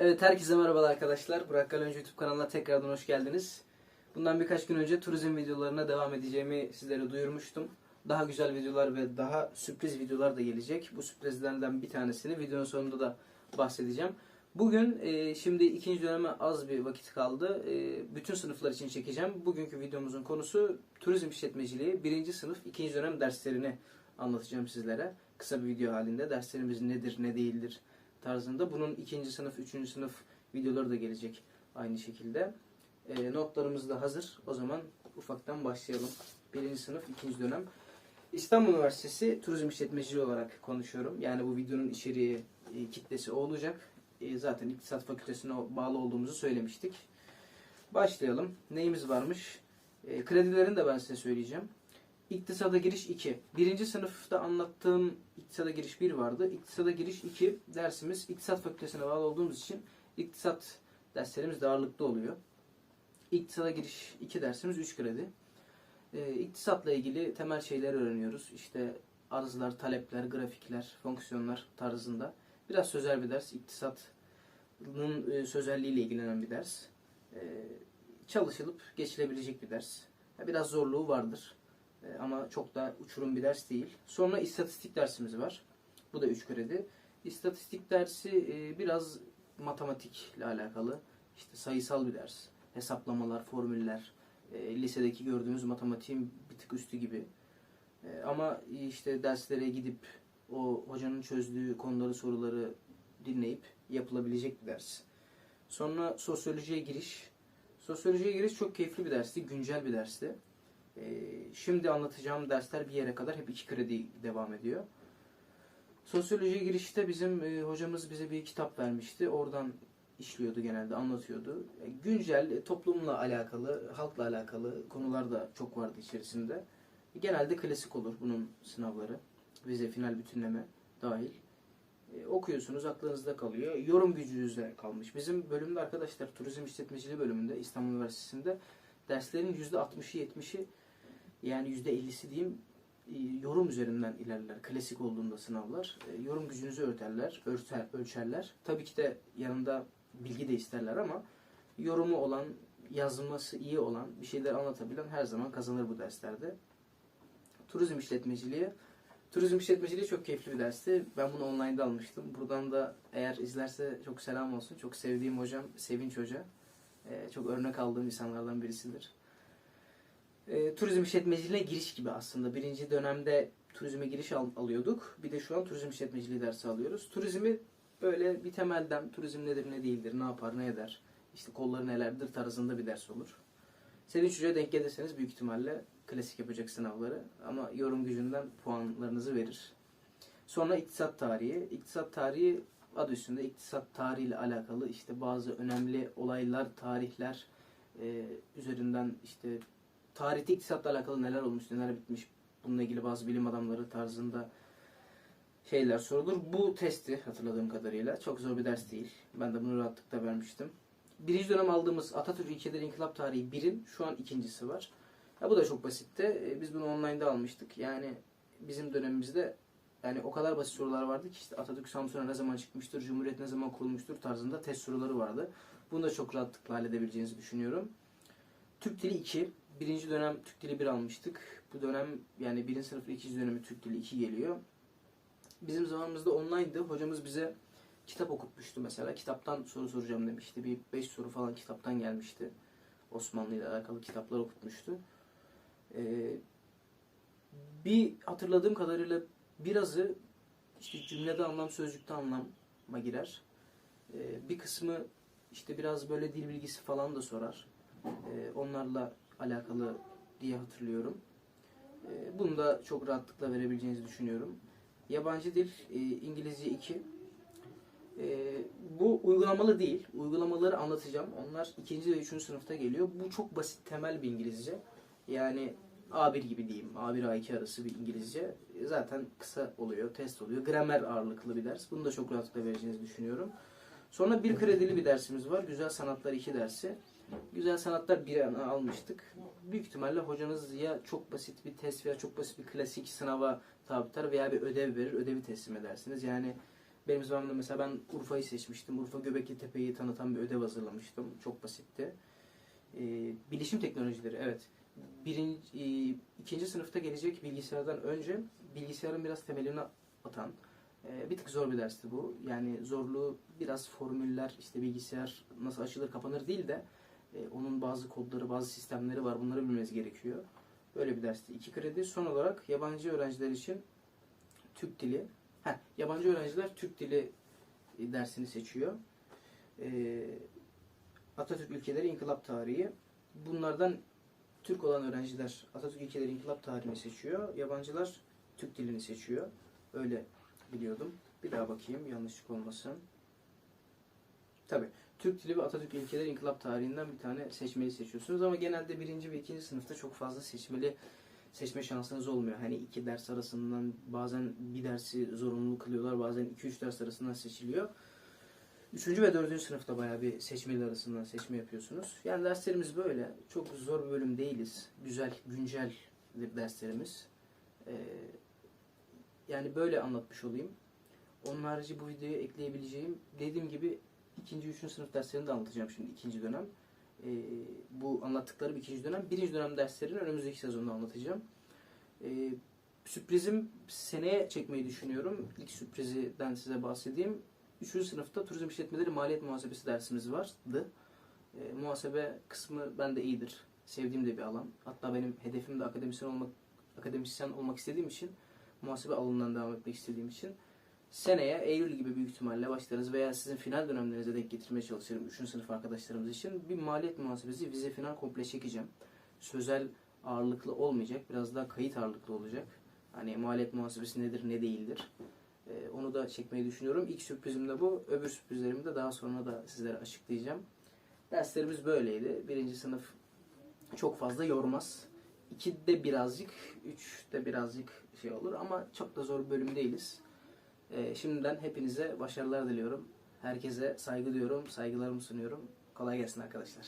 Evet herkese merhabalar arkadaşlar. Burak Galönce YouTube kanalına tekrardan hoş geldiniz. Bundan birkaç gün önce turizm videolarına devam edeceğimi sizlere duyurmuştum. Daha güzel videolar ve daha sürpriz videolar da gelecek. Bu sürprizlerden bir tanesini videonun sonunda da bahsedeceğim. Bugün e, şimdi ikinci döneme az bir vakit kaldı. E, bütün sınıflar için çekeceğim. Bugünkü videomuzun konusu turizm işletmeciliği birinci sınıf ikinci dönem derslerini anlatacağım sizlere. Kısa bir video halinde derslerimiz nedir ne değildir tarzında. Bunun ikinci sınıf, üçüncü sınıf videoları da gelecek aynı şekilde. E, notlarımız da hazır. O zaman ufaktan başlayalım. Birinci sınıf, ikinci dönem. İstanbul Üniversitesi Turizm İşletmeciliği olarak konuşuyorum. Yani bu videonun içeriği, e, kitlesi o olacak. E, zaten İktisat Fakültesine bağlı olduğumuzu söylemiştik. Başlayalım. Neyimiz varmış? E, kredilerini de ben size söyleyeceğim. İktisada giriş 2. Birinci sınıfta anlattığım iktisada giriş 1 vardı. İktisada giriş 2 dersimiz İktisat Fakültesine bağlı olduğumuz için iktisat derslerimiz de ağırlıklı oluyor. İktisada giriş 2 dersimiz 3 kredi. Ee, iktisatla ilgili temel şeyleri öğreniyoruz. İşte arzlar, talepler, grafikler, fonksiyonlar tarzında. Biraz sözel bir ders. İktisatın e, sözelliğiyle ilgilenen bir ders. Ee, çalışılıp geçilebilecek bir ders. Biraz zorluğu vardır. E, ama çok da uçurum bir ders değil. Sonra istatistik dersimiz var. Bu da 3 kredi. İstatistik dersi e, biraz matematikle alakalı. İşte sayısal bir ders. Hesaplamalar, formüller. e, Lisedeki gördüğümüz matematiğin bir tık üstü gibi. Ama işte derslere gidip o hocanın çözdüğü konuları, soruları dinleyip yapılabilecek bir ders. Sonra sosyolojiye giriş. Sosyolojiye giriş çok keyifli bir dersti, güncel bir dersti. Ee, Şimdi anlatacağım dersler bir yere kadar hep iki kredi devam ediyor. Sosyolojiye girişte bizim e, hocamız bize bir kitap vermişti. Oradan işliyordu genelde, anlatıyordu. E, Güncel, e, toplumla alakalı, halkla alakalı konular da çok vardı içerisinde. Genelde klasik olur bunun sınavları. Vize, final, bütünleme dahil. Okuyorsunuz, aklınızda kalıyor. Yorum gücünüzde kalmış. Bizim bölümde arkadaşlar, turizm işletmeciliği bölümünde, İstanbul Üniversitesi'nde derslerin %60'ı 70'i yani %50'si diyeyim e, yorum üzerinden ilerler. Klasik olduğunda sınavlar. E, Yorum gücünüzü ölçerler, ölçer, ölçerler. Tabii ki de yanında bilgi de isterler ama yorumu olan, yazması iyi olan, bir şeyler anlatabilen her zaman kazanır bu derslerde. Turizm işletmeciliği. Turizm işletmeciliği çok keyifli bir dersti. Ben bunu online'da almıştım. Buradan da eğer izlerse çok selam olsun. Çok sevdiğim hocam Sevinç Hoca. E, çok örnek aldığım insanlardan birisidir. E, turizm işletmeciliğine giriş gibi aslında. Birinci dönemde turizme giriş al- alıyorduk. Bir de şu an turizm işletmeciliği dersi alıyoruz. Turizmi böyle bir temelden turizm nedir ne değildir, ne yapar ne eder, işte kolları nelerdir tarzında bir ders olur. Sevinç Hoca'ya denk gelirseniz büyük ihtimalle klasik yapacak sınavları ama yorum gücünden puanlarınızı verir. Sonra iktisat tarihi. İktisat tarihi adı üstünde iktisat tarihiyle alakalı işte bazı önemli olaylar, tarihler e, üzerinden işte tarihte iktisatla alakalı neler olmuş, neler bitmiş bununla ilgili bazı bilim adamları tarzında şeyler sorulur. Bu testi hatırladığım kadarıyla çok zor bir ders değil. Ben de bunu rahatlıkla vermiştim. Birinci dönem aldığımız Atatürk İlkeleri İnkılap Tarihi 1'in şu an ikincisi var. Ya bu da çok basitti. E, Biz bunu online'da almıştık. Yani bizim dönemimizde yani o kadar basit sorular vardı ki işte Atatürk Samsun'a ne zaman çıkmıştır, Cumhuriyet ne zaman kurulmuştur tarzında test soruları vardı. Bunu da çok rahatlıkla halledebileceğinizi düşünüyorum. Türk Dili 2. Birinci dönem Türk Dili 1 almıştık. Bu dönem yani birinci sınıf ikinci dönemi Türk Dili 2 geliyor. Bizim zamanımızda online'dı. Hocamız bize kitap okutmuştu mesela. Kitaptan soru soracağım demişti. Bir 5 soru falan kitaptan gelmişti. Osmanlı ile alakalı kitaplar okutmuştu. Ee, bir hatırladığım kadarıyla birazı işte cümlede anlam, sözcükte anlama girer. Ee, bir kısmı işte biraz böyle dil bilgisi falan da sorar. Ee, onlarla alakalı diye hatırlıyorum. Ee, bunu da çok rahatlıkla verebileceğinizi düşünüyorum. Yabancı dil e, İngilizce 2. Ee, bu uygulamalı değil. Uygulamaları anlatacağım. Onlar ikinci ve üçüncü sınıfta geliyor. Bu çok basit temel bir İngilizce. Yani A1 gibi diyeyim. A1 A2 arası bir İngilizce. Zaten kısa oluyor, test oluyor. Gramer ağırlıklı bir ders. Bunu da çok rahatlıkla vereceğinizi düşünüyorum. Sonra bir kredili bir dersimiz var. Güzel Sanatlar 2 dersi. Güzel Sanatlar 1 almıştık. Büyük ihtimalle hocanız ya çok basit bir test veya çok basit bir klasik sınava tabi tutar veya bir ödev verir, ödevi teslim edersiniz. Yani Benim zamanımda mesela ben Urfa'yı seçmiştim. Urfa Göbekli Tepe'yi tanıtan bir ödev hazırlamıştım. Çok basitti. Ee, bilişim teknolojileri evet. Birinci, e, ikinci sınıfta gelecek bilgisayardan önce bilgisayarın biraz temelini atan e, bir tık zor bir dersti bu. Yani zorluğu biraz formüller işte bilgisayar nasıl açılır kapanır değil de e, onun bazı kodları bazı sistemleri var bunları bilmeniz gerekiyor. Böyle bir dersti. İki kredi. Son olarak yabancı öğrenciler için Türk dili. Heh, yabancı öğrenciler Türk dili e, dersini seçiyor. Ee, Atatürk ülkeleri inkılap tarihi. Bunlardan Türk olan öğrenciler Atatürk ülkeleri inkılap tarihini seçiyor. Yabancılar Türk dilini seçiyor. Öyle biliyordum. Bir daha bakayım yanlışlık olmasın. Tabi Türk dili ve Atatürk ülkeleri inkılap tarihinden bir tane seçmeli seçiyorsunuz ama genelde birinci ve ikinci sınıfta çok fazla seçmeli seçme şansınız olmuyor. Hani iki ders arasından bazen bir dersi zorunlu kılıyorlar, bazen iki üç ders arasından seçiliyor. Üçüncü ve dördüncü sınıfta bayağı bir seçmeli arasından seçme yapıyorsunuz. Yani derslerimiz böyle. Çok zor bir bölüm değiliz. Güzel, güncel derslerimiz. Ee, yani böyle anlatmış olayım. Onun harici bu videoya ekleyebileceğim, dediğim gibi ikinci, üçüncü sınıf derslerini de anlatacağım şimdi ikinci dönem. Ee, bu anlattıklarım ikinci dönem. Birinci dönem derslerini önümüzdeki sezonda anlatacağım. Ee, sürprizim seneye çekmeyi düşünüyorum. İlk sürprizden size bahsedeyim. Üçüncü sınıfta turizm işletmeleri maliyet muhasebesi dersimiz vardı. E, muhasebe kısmı bende iyidir. Sevdiğim de bir alan. Hatta benim hedefim de akademisyen olmak akademisyen olmak istediğim için muhasebe alanından devam etmek istediğim için seneye Eylül gibi büyük ihtimalle başlarız veya sizin final dönemlerinize denk getirmeye çalışırım 3. sınıf arkadaşlarımız için. Bir maliyet muhasebesi vize final komple çekeceğim. Sözel ağırlıklı olmayacak. Biraz daha kayıt ağırlıklı olacak. Hani maliyet muhasebesi nedir ne değildir. Ee, onu da çekmeyi düşünüyorum. İlk sürprizim de bu. Öbür sürprizlerimi de daha sonra da sizlere açıklayacağım. Derslerimiz böyleydi. Birinci sınıf çok fazla yormaz. İkide birazcık, üçte birazcık şey olur ama çok da zor bir bölüm değiliz. Ee, şimdiden hepinize başarılar diliyorum. Herkese saygı diyorum, saygılarımı sunuyorum. Kolay gelsin arkadaşlar.